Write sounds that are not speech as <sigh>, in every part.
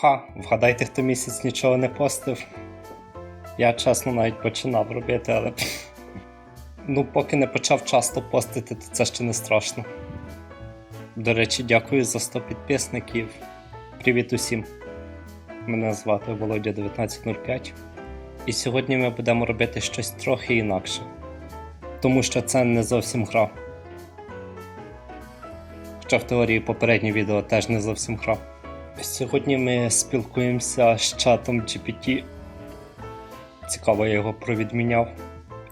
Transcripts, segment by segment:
Ха, вгадайте, хто місяць нічого не постив. Я чесно навіть починав робити, але. Ну, поки не почав часто постити, то це ще не страшно. До речі, дякую за 100 підписників. Привіт усім. Мене звати Володя 1905. І сьогодні ми будемо робити щось трохи інакше. Тому що це не зовсім гра. Хоча в теорії попереднє відео теж не зовсім гра. Сьогодні ми спілкуємося з чатом GPT. Цікаво, я його провідміняв.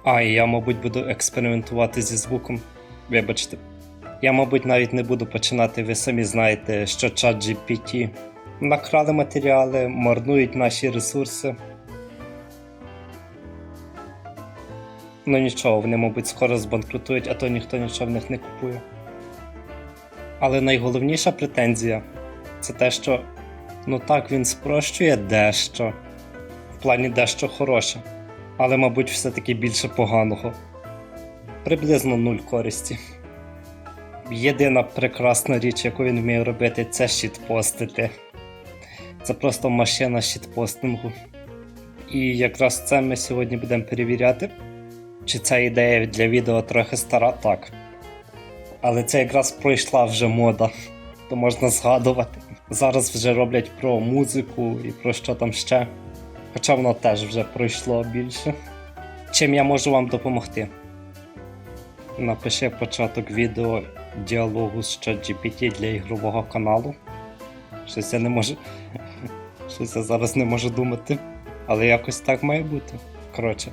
А, і я, мабуть, буду експериментувати зі звуком. Вибачте. Я, мабуть, навіть не буду починати, ви самі знаєте, що чат GPT накрали матеріали, марнують наші ресурси. Ну нічого, вони, мабуть, скоро збанкрутують, а то ніхто нічого в них не купує. Але найголовніша претензія це те, що ну так він спрощує дещо, в плані дещо хороше, але, мабуть, все-таки більше поганого. Приблизно нуль користі. Єдина прекрасна річ, яку він вміє робити, це щитпостити. Це просто машина щитпостингу. І якраз це ми сьогодні будемо перевіряти. Чи ця ідея для відео трохи стара? Так. Але це якраз пройшла вже мода, то можна згадувати. Зараз вже роблять про музику і про що там ще. Хоча воно теж вже пройшло більше. Чим я можу вам допомогти? Напиши початок відео діалогу з ChatGPT для ігрового каналу. Щось я не можу. <laughs> Щось я зараз не можу думати. Але якось так має бути. Коротше.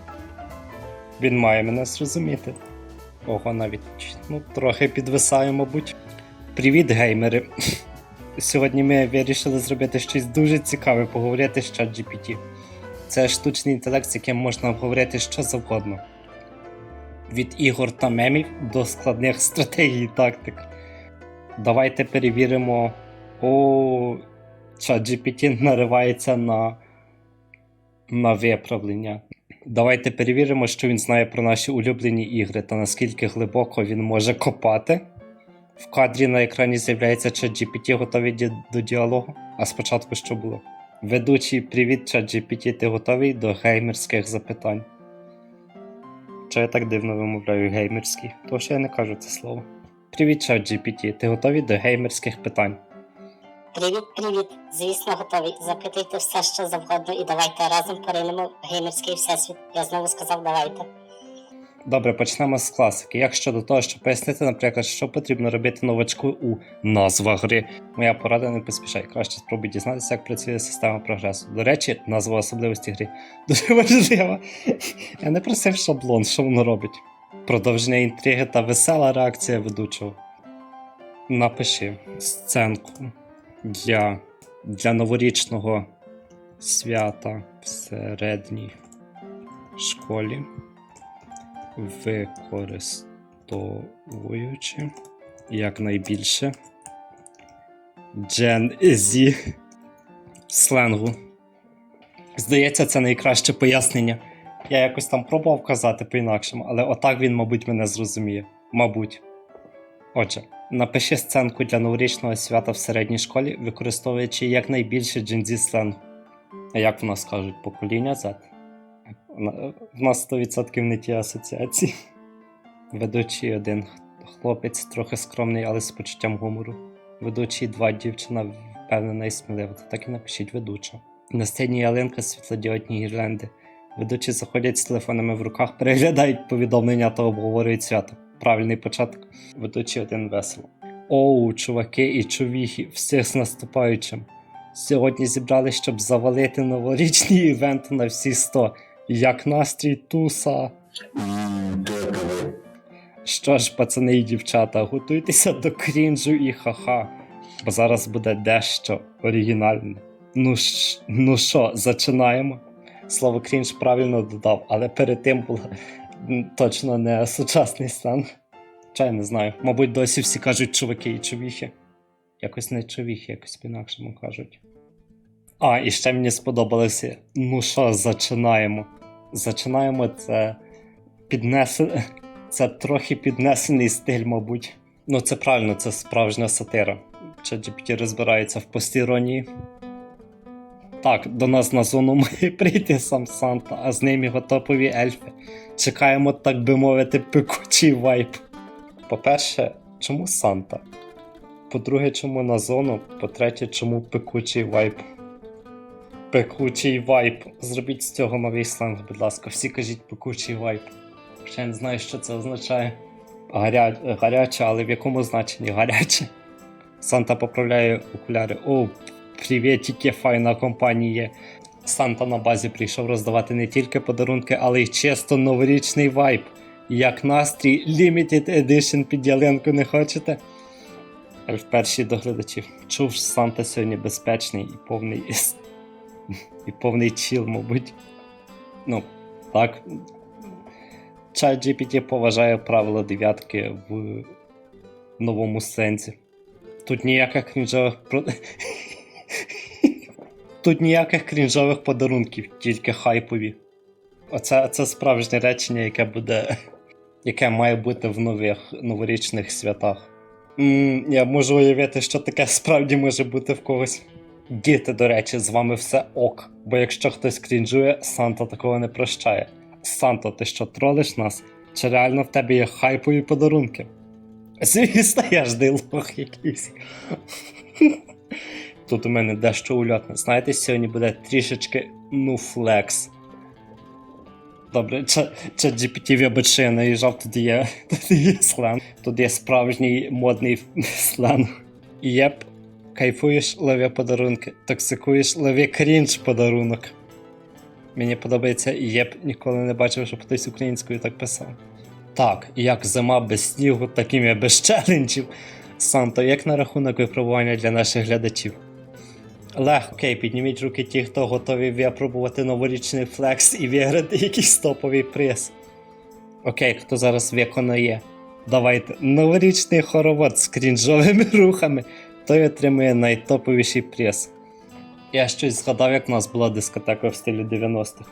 Він має мене зрозуміти. Ого, навіть ну, трохи підвисаю, мабуть. Привіт, геймери! Сьогодні ми вирішили зробити щось дуже цікаве, поговорити з ChatGPT. Це штучний інтелект, з яким можна обговорити що завгодно. Від ігор та мемів до складних стратегій і тактик. Давайте перевіримо. О, ChatGPT наривається на, на виправлення. Давайте перевіримо, що він знає про наші улюблені ігри та наскільки глибоко він може копати. В кадрі на екрані з'являється ChatGPT, готовий ді- до діалогу. А спочатку що було? Ведучий привіт, ChatGPT, ти готовий до геймерських запитань. Що я так дивно вимовляю геймерський? Тому що я не кажу це слово. Привіт, ChatGPT, ти готовий до геймерських питань? Привіт, привіт! Звісно, готові. Запитуйте все, що завгодно, і давайте разом поринемо геймерський всесвіт. Я знову сказав, давайте. Добре, почнемо з класики. Як щодо того, щоб пояснити, наприклад, що потрібно робити новачку у назвах гри. Моя порада не поспішай. Краще спробуй дізнатися, як працює система прогресу. До речі, назва особливості гри <laughs> дуже важлива. Я не просив шаблон, що воно робить. Продовження інтриги та весела реакція ведучого. Напиши сценку для, для новорічного свята в середній школі використовуючи якнайбільше Gen Z сленгу. Здається, це найкраще пояснення. Я якось там пробував казати по-інакшому, але отак він, мабуть, мене зрозуміє. Мабуть. Отже, напиши сценку для новорічного свята в середній школі, використовуючи якнайбільше Z сленгу. А як в нас кажуть, покоління Z? В нас 100% не ті асоціації. <laughs> Ведучий один хлопець, трохи скромний, але з почуттям гумору. Ведучий два дівчина впевнена і смілива. Так і напишіть ведуча. На сцені ялинка світлодіодні гірлянди. Ведучі заходять з телефонами в руках, переглядають повідомлення та обговорюють свято. Правильний початок. Ведучий один весело. Оу, чуваки і чувіхи, всіх з наступаючим. Сьогодні зібрали, щоб завалити новорічний івент на всі 100. Як настрій туса. Що ж, пацани і дівчата, готуйтеся до крінжу і ха-ха, бо зараз буде дещо оригінальне. Ну ж, ну що, зачинаємо? Слово крінж правильно додав, але перед тим було точно не сучасний стан. Я не знаю. Мабуть, досі всі кажуть чуваки і чувіхи. Якось не чувіхи, якось по-інакшому кажуть. А, і ще мені сподобалося. Ну що, зачинаємо. Зачинаємо це піднесе... <laughs> Це трохи піднесений стиль, мабуть. Ну, це правильно, це справжня сатира. ChatGPT розбирається в постіронії. Так, до нас на зону <laughs> має прийти сам Санта, а з ним його топові ельфи. Чекаємо, так би мовити, пекучий вайп. По-перше, чому Санта? По-друге, чому на зону? По-третє, чому пекучий вайп? Пекучий вайп. Зробіть з цього новий сленг, будь ласка. Всі кажіть пекучий вайп. Ще я не знаю, що це означає. Гаря... Гаряче, але в якому значенні гаряче? Санта поправляє окуляри. О, привітики, файна компанія. Санта на базі прийшов роздавати не тільки подарунки, але й чисто новорічний вайб. Як настрій Limited Edition під ялинку не хочете? Ельф перший до глядачів. Чув, Санта сьогодні безпечний і повний іс- і повний чіл, мабуть. Ну, так. Чат GPT поважає правила дев'ятки в новому сенсі. Тут ніяких крінжових. <laughs> Тут ніяких крінжових подарунків, тільки хайпові. Оце це справжнє речення, яке буде. <laughs> яке має бути в нових новорічних святах. м я можу уявити, що таке справді може бути в когось. Діти, до речі, з вами все ок. Бо якщо хтось крінжує, Санта такого не прощає. Санто, ти що тролиш нас? Чи реально в тебе є хайпові подарунки? Звісно, я ж лох якийсь. <laughs> Тут у мене дещо ульотне. Знаєте, сьогодні буде трішечки ну флекс. Добре, чат GPT вибач, що я наїжджав, тут є, <laughs> тут є сленг. Тут є справжній модний <laughs> сленг. Єп, кайфуєш, лови подарунки, токсикуєш, лови крінж подарунок. Мені подобається єп, ніколи не бачив, щоб хтось українською так писав. Так, як зима без снігу, таким я без челенджів. Санто, як на рахунок випробування для наших глядачів? Легко, окей, підніміть руки ті, хто готові випробувати новорічний флекс і виграти якийсь топовий приз. Окей, хто зараз виконає? Давайте новорічний хоровод з крінжовими рухами, той отримує найтоповіший приз. Я щось згадав, як в нас була дискотека в стилі 90-х.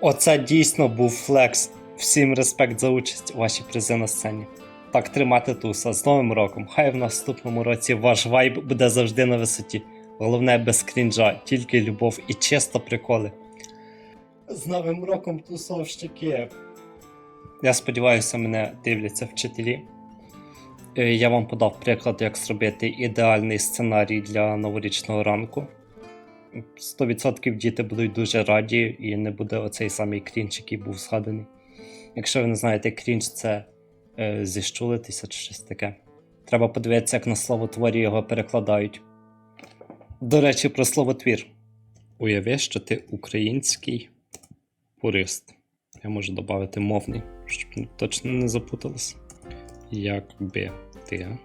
Оце дійсно був флекс. Всім респект за участь у вашій призи на сцені. Так тримати туса з Новим роком. Хай в наступному році ваш вайб буде завжди на висоті. Головне без крінжа, тільки любов і чисто приколи. З Новим роком тусовщики. Я сподіваюся, мене дивляться вчителі. Е, Я вам подав приклад, як зробити ідеальний сценарій для новорічного ранку. 100% діти будуть дуже раді і не буде оцей самий крінж, який був згаданий. Якщо ви не знаєте, крінж це е, зіщулитися чи щось таке. Треба подивитися, як на словотворі його перекладають. До речі, про словотвір. Уяви, що ти український пурист. Я можу додати мовний, щоб точно не запуталось. Якби ти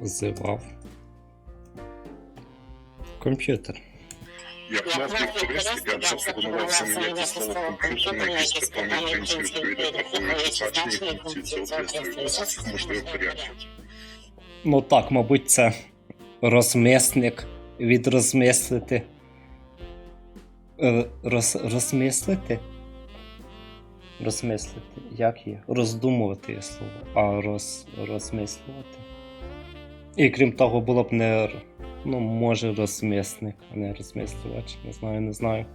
називав комп'ютер. Як я б запропонував замінити слово комп'ютер на якісь складання української відповіді, враховуючи значення функції цього пристрою. Можливо, порядку. Ну так, мабуть, це розмисник від розмислити. Е, Роз, розмислити? Розмислити. Як є? Роздумувати є слово, а роз, розмислювати. І крім того, було б не. Ну, може, розмисник, а не розмислювач. Не знаю, не знаю.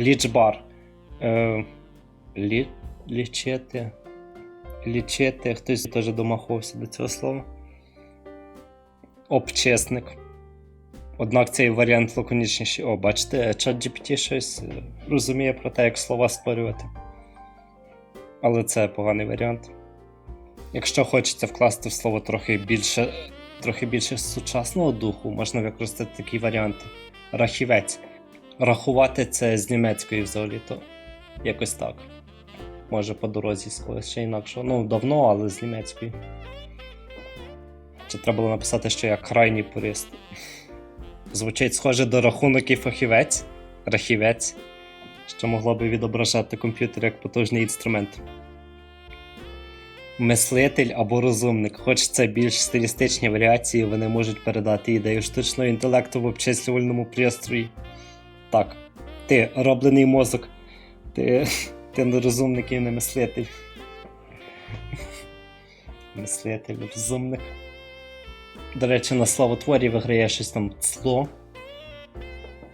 Лічбар. Е, лі, лічити. Лічити. Хтось теж домахувався до цього слова обчесник. Однак цей варіант лаконічніший. О, бачите, ChatGPT щось е, розуміє про те, як слова створювати. Але це поганий варіант. Якщо хочеться вкласти в слово трохи більше, трохи більше сучасного духу, можна використати такі варіанти. Рахівець. Рахувати це з німецької взагалі, то якось так. Може по дорозі з когось ще інакше. Ну, давно, але з німецької. Чи треба було написати, що я крайній пурист? Звучить схоже до рахунок і фахівець, рахівець, що могло би відображати комп'ютер як потужний інструмент. Мислитель або розумник, хоч це більш стилістичні варіації, вони можуть передати ідею штучного інтелекту в обчислювальному пристрої. Так, ти роблений мозок, ти, ти не розумник і не мислитель. <laughs> Мислитель, розумник. До речі, на словотворі виграє щось там цло.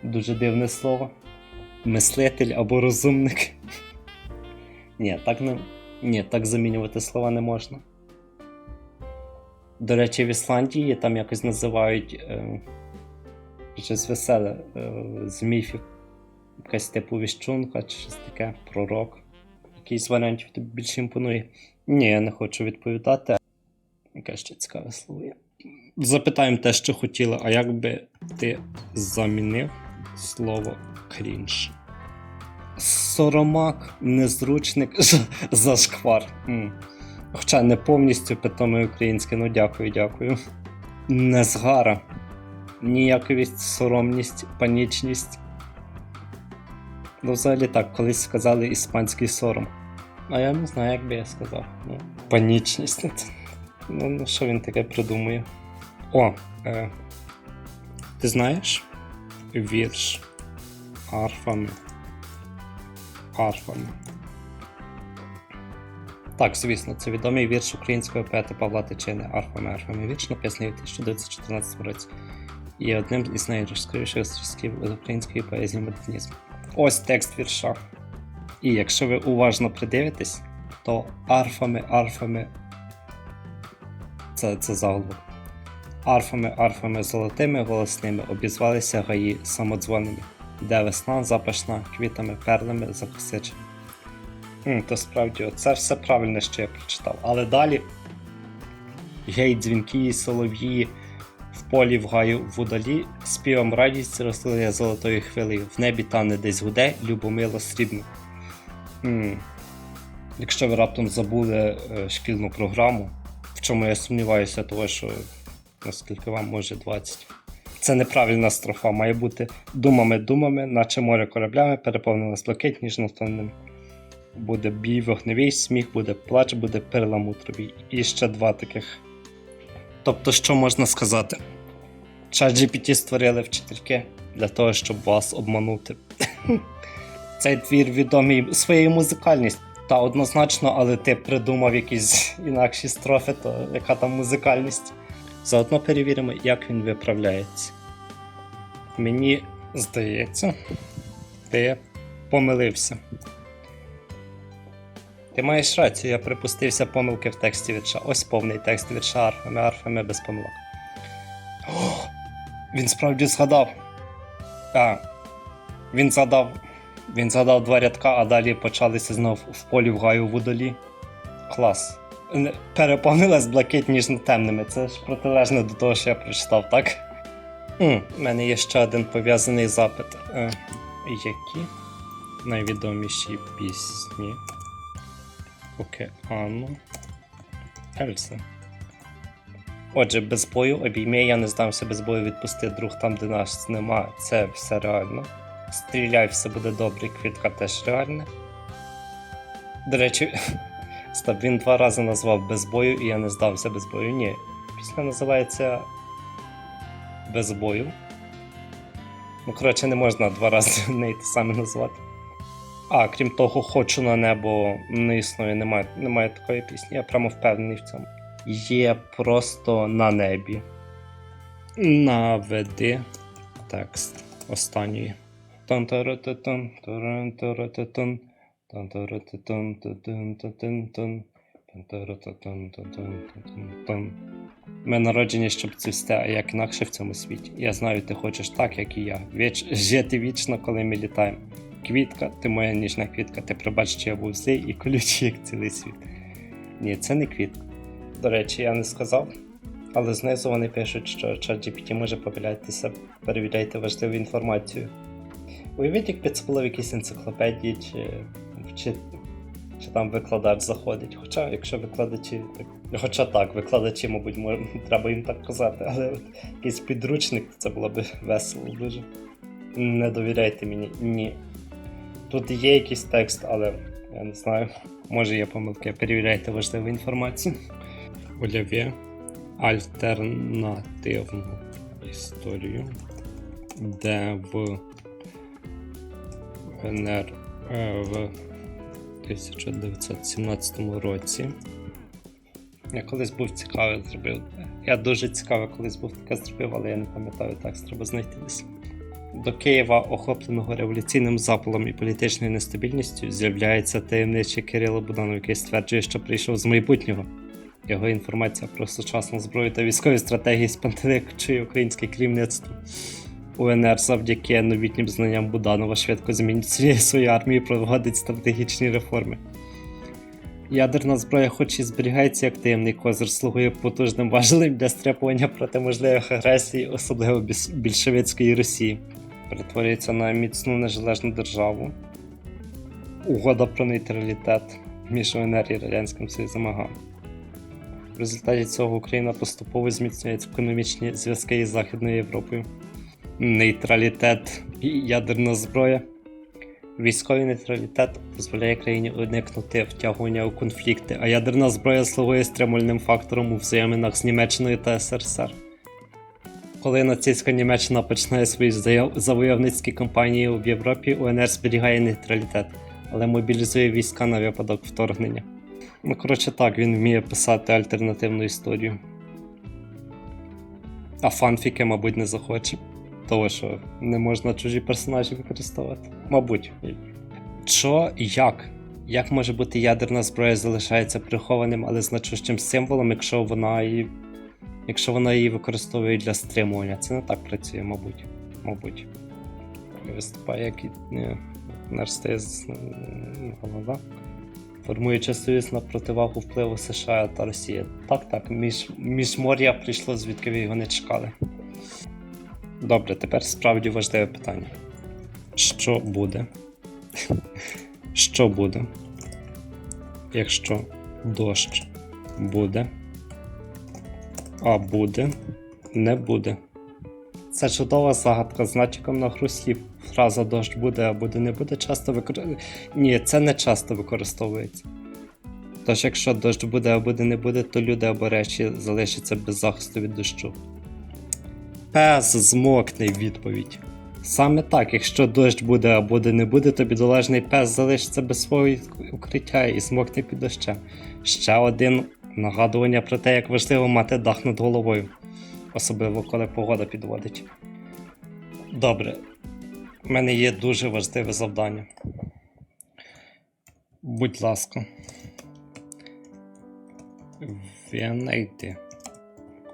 Дуже дивне слово. Мислитель або розумник. Ні, так не. Ні, так замінювати слова не можна. До речі, в Ісландії там якось називають е, щось веселе е, з міфів. Якась типу віщунка чи щось таке, пророк. Якийсь варіантів тобі більше імпонує. Ні, я не хочу відповідати. Яке ще цікаве слово є. Запитаємо те, що хотіли, а як би ти замінив слово крінж? Соромак, незручник, <laughs> зашквар. Хоча не повністю питоме українське, ну дякую, дякую. Незгара. Ніяковість, соромність, панічність. Ну, взагалі так, колись сказали іспанський сором. А я не знаю, як би я сказав. Ну, панічність. <laughs> Ну, ну що він таке придумує? О, е, ти знаєш вірш арфами. Арфами. Так, звісно, це відомий вірш українського поета Павла Тичини Арфами Арфами вірш, написаний у 1914 році. Є одним із найрозкривіших зразків української поезії модернізму. Ось текст вірша. І якщо ви уважно придивитесь, то арфами, арфами. Це, це заголовок. Арфами, арфами золотими голосними обізвалися гаї самодзвонами, де весна запашна квітами, перлами закосичена. М, То справді, це все правильно, що я прочитав. Але далі гей, дзвінки, і солов'ї в полі в гаю в удалі, співом радість розлиє золотою хвилею, в небі тане десь гуде, любомило срібно. М. Якщо ви раптом забули е, шкільну програму, в чому я сумніваюся, того що наскільки вам може 20. Це неправильна строфа, має бути думами-думами, наче море кораблями, переповнене з блакит ніжно втоненим. Буде бій вогневий, сміх, буде плач, буде перламутровий. І ще два таких. Тобто, що можна сказати? ChatGPT створили вчительки для того, щоб вас обманути. <laughs> Цей твір відомий своєю музикальністю. Та однозначно, але ти придумав якісь інакші строфи, то яка там музикальність. Заодно перевіримо, як він виправляється. Мені здається, ти помилився. Ти маєш рацію, я припустився помилки в тексті вірша. Ось повний текст вірша арфами, арфами без помилок. О, він справді згадав. А, він згадав. Він згадав два рядка, а далі почалися знов в полі в гаю в удалі. Клас. Переповнилась блакит ніжно темними. Це ж протилежне до того, що я прочитав, так? У мене є ще один пов'язаний запит. Е, які найвідоміші пісні океану Ельси? Отже, без бою обійми, я не здамся без бою, відпусти друг там, де нас нема. Це все реально. Стріляй, все буде добре, квітка теж реальна. До речі, стоп, він два рази назвав без бою, і я не здався без бою. Ні. Пісня називається Без бою. Ну, коротше, не можна два рази <laughs> неї те саме назвати. А, крім того, хочу на небо не існує, немає, немає такої пісні, я прямо впевнений в цьому. Є просто на небі. Наведи текст тан-тара-та-тан-та-тан-та-тан-тан, тан-тара-та-тан-та-тан-та-тан-тан. Ми народжені, щоб цвісти, а як інакше в цьому світі. Я знаю, ти хочеш так, як і я. Віч... Жити вічно, коли ми літаємо. Квітка, ти моя ніжна квітка, ти пробач, що я був злий і колючий, як цілий світ. Ні, це не квітка. До речі, я не сказав, але знизу вони пишуть, що ChatGPT може помилятися, перевіряйте важливу інформацію. Уявіть, як підсполив в якійсь енциклопедії чи, чи, чи там викладач заходить. Хоча, якщо викладачі. Хоча так, викладачі, мабуть, мож, треба їм так казати, але от якийсь підручник це було б весело дуже. Не довіряйте мені, ні. Тут є якийсь текст, але я не знаю. Може є помилки, перевіряйте важливу інформацію. Олів'є альтернативну історію, де в НР е, в 1917 році. Я колись був цікавий зробив. Я дуже цікавий колись був таке зробив, але я не пам'ятаю так, треба знайти десь. До Києва, охопленого революційним запалом і політичною нестабільністю, з'являється таємничий Кирило Буданов, який стверджує, що прийшов з майбутнього. Його інформація про сучасну зброю та військові стратегії спантеличує українське керівництво. УНР завдяки новітнім знанням Буданова швидко змінює свою армію і проводить стратегічні реформи. Ядерна зброя, хоч і зберігається як таємний козир, слугує потужним важелем для стримування проти можливих агресій, особливо більшовицької Росії. Перетворюється на міцну незалежну державу. Угода про нейтралітет між УНР і Радянським Союзом ага. В результаті цього Україна поступово зміцнює економічні зв'язки із Західною Європою. Нейтралітет і ядерна зброя. Військовий нейтралітет дозволяє країні уникнути втягування у конфлікти, а ядерна зброя слугує стримувальним фактором у взаєминах з Німеччиною та СРСР. Коли нацистська Німеччина починає свої завойовницькі кампанії в Європі, УНР зберігає нейтралітет, але мобілізує війська на випадок вторгнення. Ну, коротше, так, він вміє писати альтернативну історію. А фанфіки, мабуть, не захоче. Того, що не можна чужі персонажі використовувати. Мабуть. Що і як? Як може бути ядерна зброя залишається прихованим, але значущим символом, якщо вона її, якщо вона її використовує для стримування? Це не так працює, мабуть. Мабуть. Виступає як і не, наш голова. Формуючи союз на противагу впливу США та Росії. Так, так, між, міжмор'я прийшло, звідки ви його не чекали. Добре, тепер справді важливе питання. Що буде? <laughs> Що буде? Якщо дощ буде, а буде, не буде. Це чудова загадка з натяком на гру. Фраза дощ буде, а буде не буде часто використовується. Ні, це не часто використовується. Тож, якщо дощ буде, а буде не буде, то люди або речі залишаться без захисту від дощу. Пес змокне відповідь. Саме так, якщо дощ буде а буде не буде, то бідолажний пес залишиться без свого укриття і змокне під дощем. Ще один нагадування про те, як важливо мати дах над головою, особливо коли погода підводить. Добре, у мене є дуже важливе завдання. Будь ласка. Винайди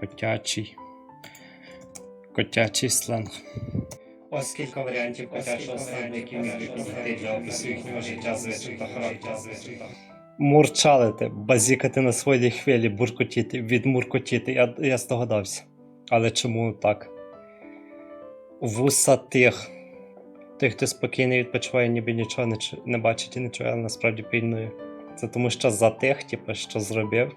котячий. Котячий сленг. Ось кілька варіантів котячого сленгу, які можуть підійти для опису їхнього життя, звичай та характеру. Мурчалити, базікати на своїй хвилі, буркотіти, відмуркотіти. Я, я здогадався. Але чому так? Вуса тих. Той, хто спокійно відпочиває, ніби нічого не, не бачить і не чує, але насправді пильнує. Це тому що за тих, типу, що зробив.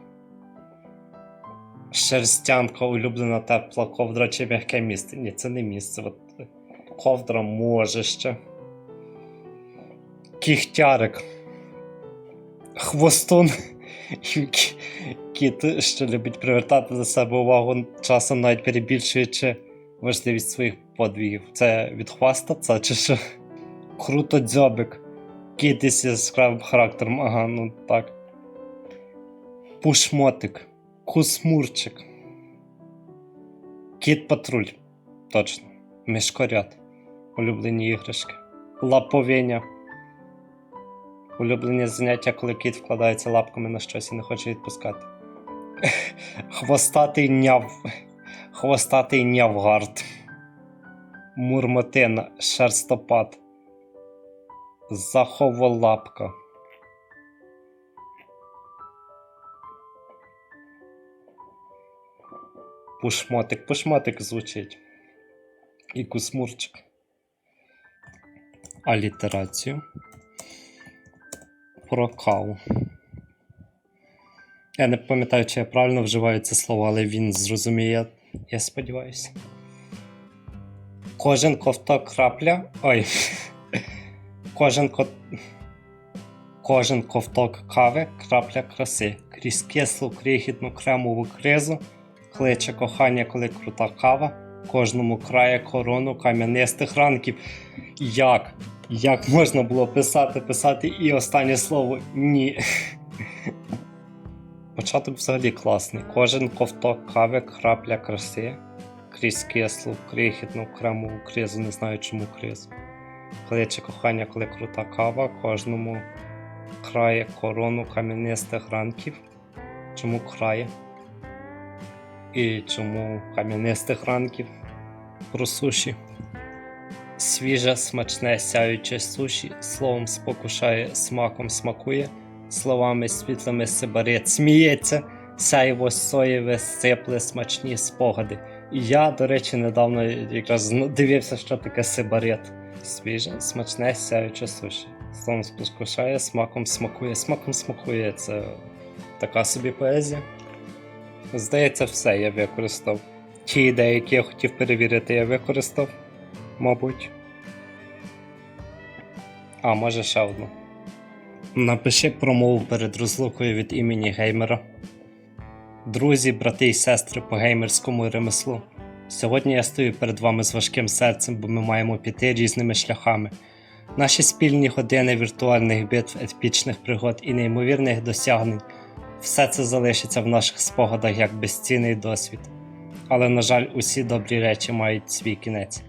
Шерстянка, улюблена тепла ковдра чи м'яке місце. Ні, це не місце. От, ковдра може ще. Кіхтярик. Хвостун. <laughs> Кіт, що любить привертати до себе увагу, часом навіть перебільшуючи важливість своїх подвігів. Це від хваста, це чи що? Круто дзьобик. Кіт із яскравим характером, ага, ну так. Пушмотик. Кусмурчик. Кіт патруль. Точно. Мішкорят. Улюблені іграшки. Лаповиня. Улюблені заняття, коли кіт вкладається лапками на щось і не хоче відпускати. <laughs> Хвостатий няв. Хвостатий нявгард. Мурмотина. Шерстопад. Заховолапка. Пушмотик. Пушмотик звучить. І кусмурчик. Алітерацію. Прокал. Я не пам'ятаю, чи я правильно вживаю це слово, але він зрозуміє, я сподіваюся. Кожен ковток крапля. Ой. <laughs> Кожен ко... Кожен ковток кави крапля краси. Крізь кислу крихітну кремову кризу кличе кохання, коли крута кава. Кожному крає корону кам'янистих ранків. Як? Як можна було писати, писати і останнє слово ні. <laughs> Початок взагалі класний. Кожен ковток кави крапля краси. скрізь кисло, крихітну, окрему кризу, не знаю чому кризу. Кличе кохання, коли крута кава, кожному крає корону кам'янистих ранків. Чому крає? І чому кам'янистих ранків про суші? Свіже, смачне, сяюче суші, словом спокушає, смаком смакує, словами світлими сибарит сміється, сяйво соєве сипле смачні спогади. І я, до речі, недавно якраз дивився, що таке сибарит. Свіже, смачне, сяюче суші. Словом спокушає, смаком смакує, смаком смакує. Це така собі поезія. Здається, все я використав. Ті ідеї, які я хотів перевірити, я використав, мабуть. А, може ще одну. Напиши промову перед розлукою від імені геймера. Друзі, брати і сестри по геймерському ремеслу. Сьогодні я стою перед вами з важким серцем, бо ми маємо піти різними шляхами. Наші спільні години віртуальних битв, епічних пригод і неймовірних досягнень. Все це залишиться в наших спогадах як безцінний досвід. Але, на жаль, усі добрі речі мають свій кінець.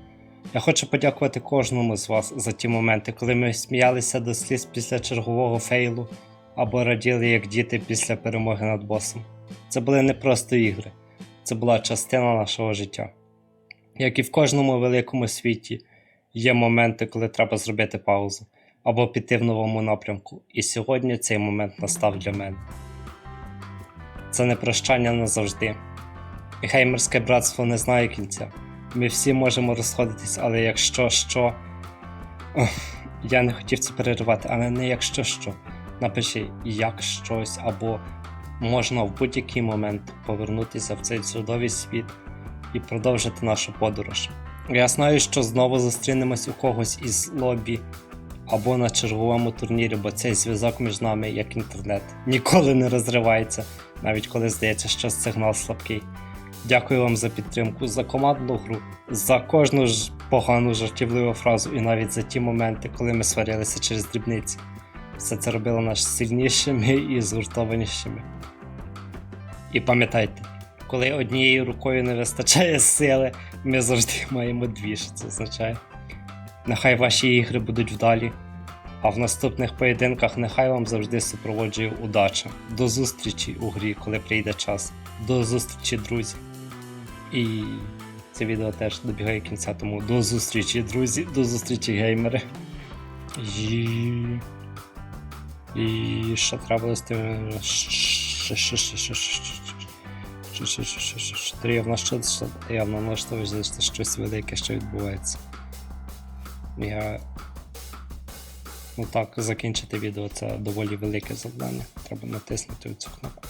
Я хочу подякувати кожному з вас за ті моменти, коли ми сміялися до сліз після чергового фейлу або раділи як діти після перемоги над босом. Це були не просто ігри, це була частина нашого життя. Як і в кожному великому світі, є моменти, коли треба зробити паузу або піти в новому напрямку, і сьогодні цей момент настав для мене. Це не прощання назавжди. Геймерське братство не знає кінця. Ми всі можемо розходитись, але якщо що. Ох, я не хотів це переривати, але не якщо що. Напиши як щось, або можна в будь-який момент повернутися в цей чудовий світ і продовжити нашу подорож. Я знаю, що знову зустрінемось у когось із лобі або на черговому турнірі, бо цей зв'язок між нами, як інтернет, ніколи не розривається, навіть коли здається, що сигнал слабкий. Дякую вам за підтримку, за командну гру, за кожну ж погану жартівливу фразу і навіть за ті моменти, коли ми сварилися через дрібниці. Все це робило нас сильнішими і згуртованішими. І пам'ятайте, коли однією рукою не вистачає сили, ми завжди маємо дві, що це означає. Нехай ваші ігри будуть вдалі, а в наступних поєдинках нехай вам завжди супроводжує удача. До зустрічі у грі, коли прийде час. До зустрічі, друзі. І це відео теж добігає кінця, тому до зустрічі, друзі, до зустрічі геймери. І... І що треба з тим. Три явно щось, явно на щось велике, що відбувається. Я Ну так, закінчити відео це доволі велике завдання. Треба натиснути цю кнопку.